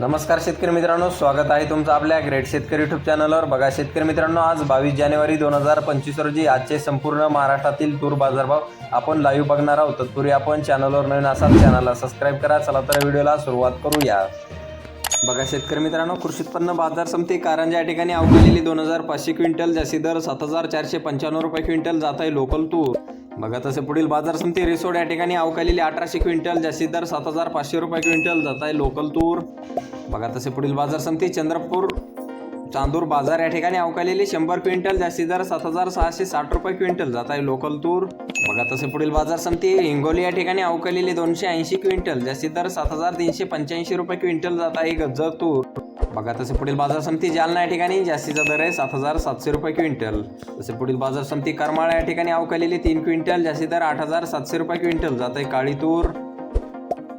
नमस्कार शेतकरी मित्रांनो स्वागत आहे तुमचं आपल्या ग्रेट शेतकरी युट्यूब चॅनलवर बघा शेतकरी मित्रांनो आज बावीस जानेवारी दोन हजार पंचवीस रोजी आजचे संपूर्ण महाराष्ट्रातील तूर बाजारभाव आपण लाईव्ह बघणार आहोत. तत्पूर्वी आपण चॅनलवर नवीन असाल चॅनलला सबस्क्राईब करा. चला तर व्हिडिओला सुरुवात करूया. बघा शेतकरी मित्रांनो कृषी उत्पन्न बाजार समिती कारंजा या ठिकाणी अवघडलेली दोन हजार पाचशे क्विंटल जास्ती दर सात हजार चारशे पंच्याण्णव रुपये क्विंटल जात आहे लोकल तूर. बघा तसे पुढील बाजार समिती रिसोड या ठिकाणी अवकालेली अठराशे क्विंटल जास्ती दर सात हजार पाचशे रुपये क्विंटल जात आहे लोकल तूर. बघा तसे पुढील बाजार समिती चंद्रपूर चांदूर बाजार या ठिकाणी अवकालेली शंभर क्विंटल जास्ती दर सात हजार सहाशे साठ रुपये क्विंटल. जात आहे लोकल तूर. बघा तसे पुढील बाजार समिती हिंगोली या ठिकाणी अवकालेली दोनशे ऐंशी क्विंटल जास्ती दर सात हजार तीनशे पंच्याऐंशी रुपये क्विंटल जात आहे गज्जर तूर. बघा तसे पुढील बाजार समिती जालना या ठिकाणी जास्तीचा दर आहे सात हजार सातशे रुपये क्विंटल. तसे पुढील बाजार समिती करमाळा या ठिकाणी अवकालेली तीन क्विंटल जास्ती दर आठ हजार सातशे रुपये क्विंटल. जात आहे काळी तूर.